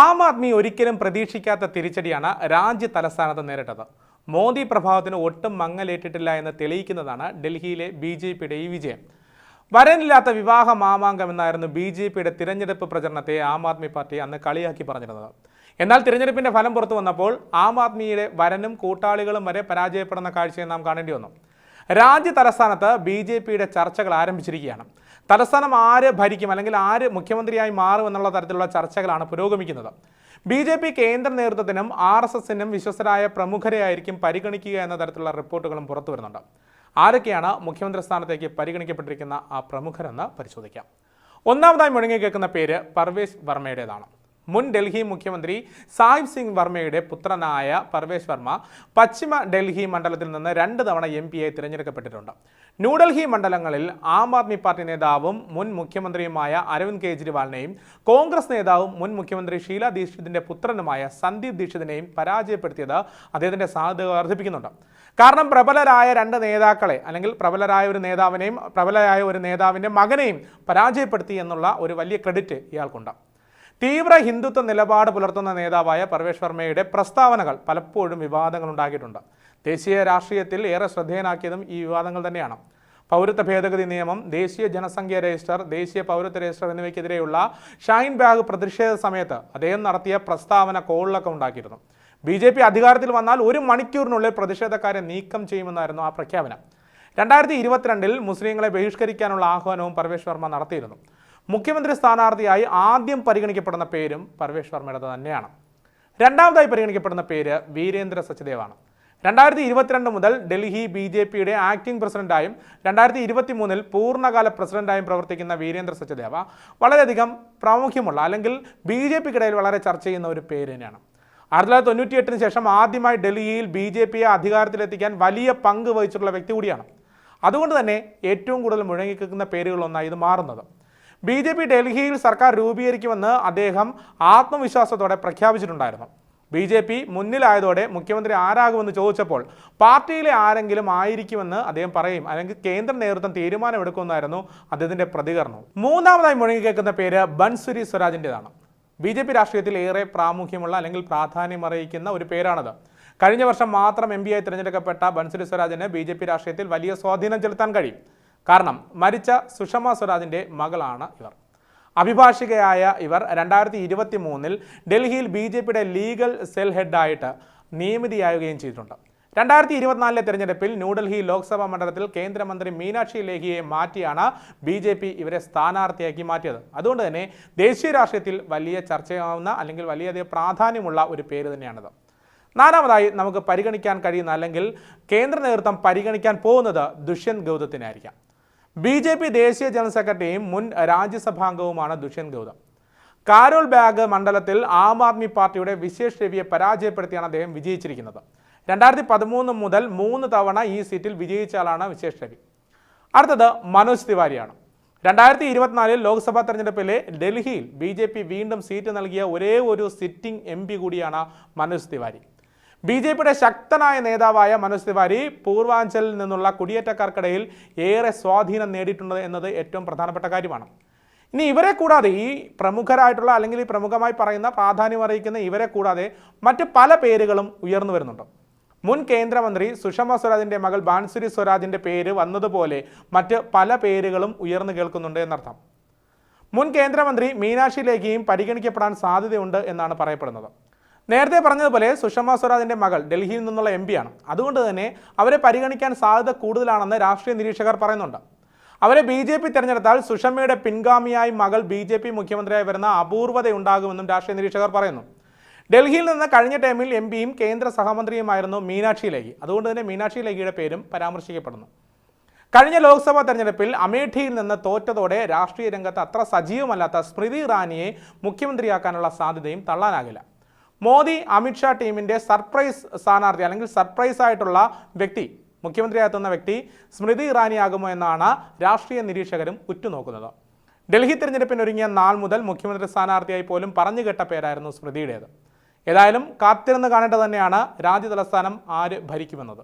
ആം ആദ്മി ഒരിക്കലും പ്രതീക്ഷിക്കാത്ത തിരിച്ചടിയാണ് രാജ്യ തലസ്ഥാനത്ത് നേരിട്ടത്. മോദി പ്രഭാവത്തിന് ഒട്ടും മങ്ങലേറ്റിട്ടില്ല എന്ന് തെളിയിക്കുന്നതാണ് ഡൽഹിയിലെ ബി ജെ പിയുടെ ഈ വിജയം. വരനില്ലാത്ത വിവാഹ മാമാങ്കം എന്നായിരുന്നു ബി ജെ പിയുടെ തിരഞ്ഞെടുപ്പ് പ്രചരണത്തെ ആം ആദ്മി പാർട്ടി അന്ന് കളിയാക്കി പറഞ്ഞിരുന്നത്. എന്നാൽ തിരഞ്ഞെടുപ്പിന്റെ ഫലം പുറത്തു വന്നപ്പോൾ ആം ആദ്മിയുടെ വരനും കൂട്ടാളികളും വരെ പരാജയപ്പെടുന്ന കാഴ്ചയെ നാം കാണേണ്ടി വന്നു. രാജ്യ തലസ്ഥാനത്ത് ബി ചർച്ചകൾ ആരംഭിച്ചിരിക്കുകയാണ്. തലസ്ഥാനം ആര് ഭരിക്കും അല്ലെങ്കിൽ ആര് മുഖ്യമന്ത്രിയായി മാറും എന്നുള്ള തരത്തിലുള്ള ചർച്ചകളാണ് പുരോഗമിക്കുന്നത്. ബി ജെ പി കേന്ദ്ര നേതൃത്വത്തിനും ആർ എസ് എസിനും വിശ്വസരായ പ്രമുഖരെയായിരിക്കും പരിഗണിക്കുക എന്ന തരത്തിലുള്ള റിപ്പോർട്ടുകളും പുറത്തു വരുന്നുണ്ട്. ആരൊക്കെയാണ് മുഖ്യമന്ത്രി സ്ഥാനത്തേക്ക് പരിഗണിക്കപ്പെട്ടിരിക്കുന്ന ആ പ്രമുഖരെന്ന് പരിശോധിക്കാം. ഒന്നാമതായി മുഴങ്ങി കേൾക്കുന്ന പേര് പർവേശ് വർമ്മയുടേതാണ്. മുൻ ഡൽഹി മുഖ്യമന്ത്രി സാഹിബ് സിംഗ് വർമ്മയുടെ പുത്രനായ പർവേശ് വർമ്മ പശ്ചിമ ഡൽഹി മണ്ഡലത്തിൽ നിന്ന് രണ്ട് തവണ എം ആയി തിരഞ്ഞെടുക്കപ്പെട്ടിട്ടുണ്ട്. ന്യൂഡൽഹി മണ്ഡലങ്ങളിൽ ആം ആദ്മി പാർട്ടി നേതാവും മുൻ മുഖ്യമന്ത്രിയുമായ അരവിന്ദ് കെജ്രിവാളിനെയും കോൺഗ്രസ് നേതാവും മുൻ മുഖ്യമന്ത്രി ഷീല ദീക്ഷിതിന്റെ പുത്രനുമായ സന്ദീപ് ദീക്ഷിതിനെയും പരാജയപ്പെടുത്തിയത് അദ്ദേഹത്തിന്റെ സാധ്യത വർദ്ധിപ്പിക്കുന്നുണ്ട്. കാരണം പ്രബലരായ രണ്ട് നേതാക്കളെ അല്ലെങ്കിൽ പ്രബലരായ ഒരു നേതാവിനെയും പ്രബലരായ ഒരു നേതാവിന്റെ മകനെയും പരാജയപ്പെടുത്തി എന്നുള്ള ഒരു വലിയ ക്രെഡിറ്റ് ഇയാൾക്കുണ്ട്. തീവ്ര ഹിന്ദുത്വ നിലപാട് പുലർത്തുന്ന നേതാവായ പർവേഷ് വർമ്മയുടെ പ്രസ്താവനകൾ പലപ്പോഴും വിവാദങ്ങൾ ഉണ്ടാക്കിയിട്ടുണ്ട്. ദേശീയ രാഷ്ട്രീയത്തിൽ ഏറെ ശ്രദ്ധേയനാക്കിയതും ഈ വിവാദങ്ങൾ തന്നെയാണ്. പൗരത്വ ഭേദഗതി നിയമം ദേശീയ ജനസംഖ്യ രജിസ്റ്റർ ദേശീയ പൗരത്വ രജിസ്റ്റർ എന്നിവയ്ക്കെതിരെയുള്ള ഷൈൻ ബാഗ് പ്രതിഷേധ സമയത്ത് അദ്ദേഹം നടത്തിയ പ്രസ്താവന കോളിലൊക്കെ ഉണ്ടാക്കിയിരുന്നു. ബി ജെ പി അധികാരത്തിൽ വന്നാൽ ഒരു മണിക്കൂറിനുള്ളിൽ പ്രതിഷേധക്കാരെ നീക്കം ചെയ്യുമെന്നായിരുന്നു ആ പ്രഖ്യാപനം. രണ്ടായിരത്തി ഇരുപത്തിരണ്ടിൽ മുസ്ലിങ്ങളെ ബഹിഷ്കരിക്കാനുള്ള ആഹ്വാനവും പർവേഷ് വർമ്മ നടത്തിയിരുന്നു. മുഖ്യമന്ത്രി സ്ഥാനാർത്ഥിയായി ആദ്യം പരിഗണിക്കപ്പെടുന്ന പേരും പർവേഷ് വർമ്മയുടെ തന്നെയാണ്. രണ്ടാമതായി പരിഗണിക്കപ്പെടുന്ന പേര് വീരേന്ദ്ര സച്ദേവാണ് രണ്ടായിരത്തി ഇരുപത്തിരണ്ട് മുതൽ ഡൽഹി ബി ജെ പിയുടെ ആക്ടിംഗ് പ്രസിഡന്റായും രണ്ടായിരത്തി ഇരുപത്തി മൂന്നിൽ പൂർണകാല പ്രസിഡന്റായും പ്രവർത്തിക്കുന്ന വീരേന്ദ്ര സച്ദേവ വളരെയധികം പ്രാമുഖ്യമുള്ള അല്ലെങ്കിൽ ബി ജെ പിക്കിടയിൽ വളരെ ചർച്ച ചെയ്യുന്ന ഒരു പേര് തന്നെയാണ്. ആയിരത്തി തൊള്ളായിരത്തി തൊണ്ണൂറ്റിയെട്ടിന് ശേഷം ആദ്യമായി ഡൽഹിയിൽ ബി ജെ പിയെ അധികാരത്തിലെത്തിക്കാൻ വലിയ പങ്ക് വഹിച്ചിട്ടുള്ള വ്യക്തി കൂടിയാണ്. അതുകൊണ്ട് തന്നെ ഏറ്റവും കൂടുതൽ മുഴങ്ങിക്കുന്ന പേരുകളൊന്നായി ഇത് മാറുന്നത്. ബി ജെ പി ഡൽഹിയിൽ സർക്കാർ രൂപീകരിക്കുമെന്ന് അദ്ദേഹം ആത്മവിശ്വാസത്തോടെ പ്രഖ്യാപിച്ചിട്ടുണ്ടായിരുന്നു. ബി ജെ പി മുന്നിലായതോടെ മുഖ്യമന്ത്രി ആരാകുമെന്ന് ചോദിച്ചപ്പോൾ പാർട്ടിയിലെ ആരെങ്കിലും ആയിരിക്കുമെന്ന് അദ്ദേഹം പറയും. അല്ലെങ്കിൽ കേന്ദ്ര നേതൃത്വം തീരുമാനമെടുക്കുമെന്നായിരുന്നു അദ്ദേഹത്തിന്റെ പ്രതികരണം. മൂന്നാമതായി മുഴങ്ങിക്കേക്കുന്ന പേര് ബൻസുരി സ്വരാജിന്റെതാണ് ബി ജെ പി രാഷ്ട്രീയത്തിൽ ഏറെ പ്രാമുഖ്യമുള്ള അല്ലെങ്കിൽ പ്രാധാന്യം അറിയിക്കുന്ന ഒരു പേരാണത്. കഴിഞ്ഞ വർഷം മാത്രം എം ആയി തിരഞ്ഞെടുക്കപ്പെട്ട ബൻസുരി സ്വരാജിന് ബി ജെ പി രാഷ്ട്രീയത്തിൽ വലിയ സ്വാധീനം ചെലുത്താൻ കഴിയും. കാരണം മരിച്ച സുഷമ സ്വരാജിന്റെ മകളാണ് ഇവർ. അഭിഭാഷികയായ ഇവർ രണ്ടായിരത്തി ഇരുപത്തി മൂന്നിൽ ഡൽഹിയിൽ ബി ജെ പിയുടെ ലീഗൽ സെൽ ഹെഡായിട്ട് നിയമിതിയാവുകയും ചെയ്തിട്ടുണ്ട്. രണ്ടായിരത്തി ഇരുപത്തിനാലിലെ തെരഞ്ഞെടുപ്പിൽ ന്യൂഡൽഹി ലോക്സഭാ മണ്ഡലത്തിൽ കേന്ദ്രമന്ത്രി മീനാക്ഷി ലേഖിയെ മാറ്റിയാണ് ബി ജെ പി ഇവരെ സ്ഥാനാർത്ഥിയാക്കി മാറ്റിയത്. അതുകൊണ്ട് തന്നെ ദേശീയ രാഷ്ട്രീയത്തിൽ വലിയ ചർച്ചയാവുന്ന അല്ലെങ്കിൽ വലിയധികം പ്രാധാന്യമുള്ള ഒരു പേര് തന്നെയാണിത്. നാലാമതായി നമുക്ക് പരിഗണിക്കാൻ കഴിയുന്ന അല്ലെങ്കിൽ കേന്ദ്ര നേതൃത്വം പരിഗണിക്കാൻ പോകുന്നത് ദുഷ്യന്ത് ഗൗതത്തിനായിരിക്കാം. ബി ജെ പി ദേശീയ ജനറൽ സെക്രട്ടറിയും മുൻ രാജ്യസഭാംഗവുമാണ് ദുഷ്യന്ത് ഗൗതം. കാരോൾ ബാഗ് മണ്ഡലത്തിൽ ആം ആദ്മി പാർട്ടിയുടെ വിശേഷ് രവിയെ പരാജയപ്പെടുത്തിയാണ് അദ്ദേഹം വിജയിച്ചിരിക്കുന്നത്. രണ്ടായിരത്തി പതിമൂന്ന് മുതൽ മൂന്ന് തവണ ഈ സീറ്റിൽ വിജയിച്ചാലാണ് വിശേഷ് രവി. അടുത്തത് മനോജ് തിവാരിയാണ്. രണ്ടായിരത്തി ഇരുപത്തിനാലിൽ ലോക്സഭാ തെരഞ്ഞെടുപ്പിലെ ഡൽഹിയിൽ ബി വീണ്ടും സീറ്റ് നൽകിയ ഒരേ ഒരു സിറ്റിംഗ് എം കൂടിയാണ് മനോജ് തിവാരി. ബി ജെ പിയുടെ ശക്തനായ നേതാവായ മനോജ് തിവാരി പൂർവാഞ്ചലിൽ നിന്നുള്ള കുടിയേറ്റക്കാർക്കിടയിൽ ഏറെ സ്വാധീനം നേടിയിട്ടുണ്ട് എന്നത് ഏറ്റവും പ്രധാനപ്പെട്ട കാര്യമാണ്. ഇനി ഇവരെ കൂടാതെ ഈ പ്രമുഖരായിട്ടുള്ള അല്ലെങ്കിൽ ഈ പ്രമുഖമായി പറയുന്ന പ്രാധാന്യം അറിയിക്കുന്ന ഇവരെ കൂടാതെ മറ്റ് പല പേരുകളും ഉയർന്നു വരുന്നുണ്ട്. മുൻ കേന്ദ്രമന്ത്രി സുഷമ സ്വരാജിന്റെ മകൾ ബാൻസുരി സ്വരാജിന്റെ പേര് വന്നതുപോലെ മറ്റ് പല പേരുകളും ഉയർന്നു കേൾക്കുന്നുണ്ട് എന്നർത്ഥം. മുൻ കേന്ദ്രമന്ത്രി മീനാക്ഷി ലേഖിയും പരിഗണിക്കപ്പെടാൻ സാധ്യതയുണ്ട് എന്നാണ് പറയപ്പെടുന്നത്. നേരത്തെ പറഞ്ഞതുപോലെ സുഷമ സ്വരാജിന്റെ മകൾ ഡൽഹിയിൽ നിന്നുള്ള എം ആണ്. അതുകൊണ്ട് തന്നെ അവരെ പരിഗണിക്കാൻ സാധ്യത കൂടുതലാണെന്ന് രാഷ്ട്രീയ നിരീക്ഷകർ പറയുന്നുണ്ട്. അവരെ ബി ജെ പി തിരഞ്ഞെടുത്താൽ സുഷമയുടെ പിൻഗാമിയായി മകൾ ബി ജെ പി മുഖ്യമന്ത്രിയായി വരുന്ന അപൂർവതയുണ്ടാകുമെന്നും രാഷ്ട്രീയ നിരീക്ഷകർ പറയുന്നു. ഡൽഹിയിൽ നിന്ന് കഴിഞ്ഞ ടൈമിൽ എം പിയും കേന്ദ്ര സഹമന്ത്രിയുമായിരുന്നു മീനാക്ഷി ലേഖി. അതുകൊണ്ട് തന്നെ മീനാക്ഷി ലേഖിയുടെ പേരും പരാമർശിക്കപ്പെടുന്നു. കഴിഞ്ഞ ലോക്സഭാ തെരഞ്ഞെടുപ്പിൽ അമേഠിയിൽ നിന്ന് തോറ്റതോടെ രാഷ്ട്രീയ രംഗത്ത് അത്ര സജീവമല്ലാത്ത സ്മൃതി ഇറാനിയെ മുഖ്യമന്ത്രിയാക്കാനുള്ള സാധ്യതയും തള്ളാനാകില്ല. മോദി അമിത്ഷാ ടീമിന്റെ സർപ്രൈസ് സ്ഥാനാർത്ഥി അല്ലെങ്കിൽ സർപ്രൈസ് ആയിട്ടുള്ള വ്യക്തി മുഖ്യമന്ത്രിയാകുന്ന വ്യക്തി സ്മൃതി ഇറാനിയാകുമോ എന്നാണ് രാഷ്ട്രീയ നിരീക്ഷകരും ഉറ്റുനോക്കുന്നത്. ഡൽഹി തിരഞ്ഞെടുപ്പിനൊരുങ്ങിയ നാൾ മുതൽ മുഖ്യമന്ത്രി സ്ഥാനാർത്ഥിയായി പോലും പറഞ്ഞു കേട്ട പേരായിരുന്നു സ്മൃതിയുടേത്. ഏതായാലും കാത്തിരുന്ന് കാണേണ്ടത് തന്നെയാണ് രാജ്യ തലസ്ഥാനം ആര് ഭരിക്കുമെന്നത്.